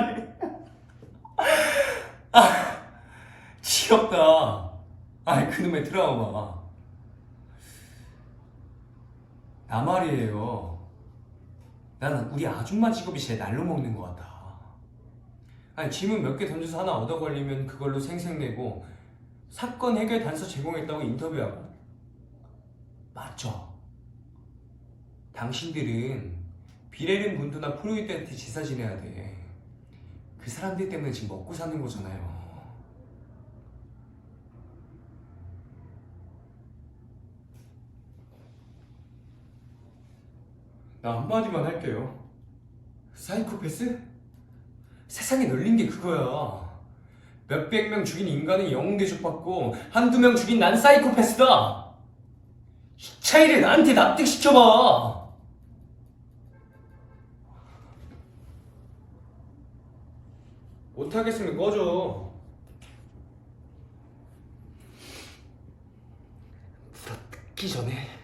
말이 아 지겹다. 아이, 그놈의 드라마. 나 말이에요. 나는 우리 아줌마 직업이 제 날로 먹는 것 같다 아니 짐은 몇 개 던져서 하나 얻어 걸리면 그걸로 생색내고 사건 해결 단서 제공했다고 인터뷰하고. 맞죠? 당신들은 비레른 분도나 프로이트한테 지사 지내야 돼. 그 사람들 때문에 지금 먹고 사는 거잖아요. 나 한마디만 할게요. 사이코패스? 세상에 널린 게 그거야. 몇백 명 죽인 인간은 영웅 대접받고 한두 명 죽인 난 사이코패스다. 이 차이를 나한테 납득시켜봐. 못하겠으면 꺼져. 물어 뜯기 전에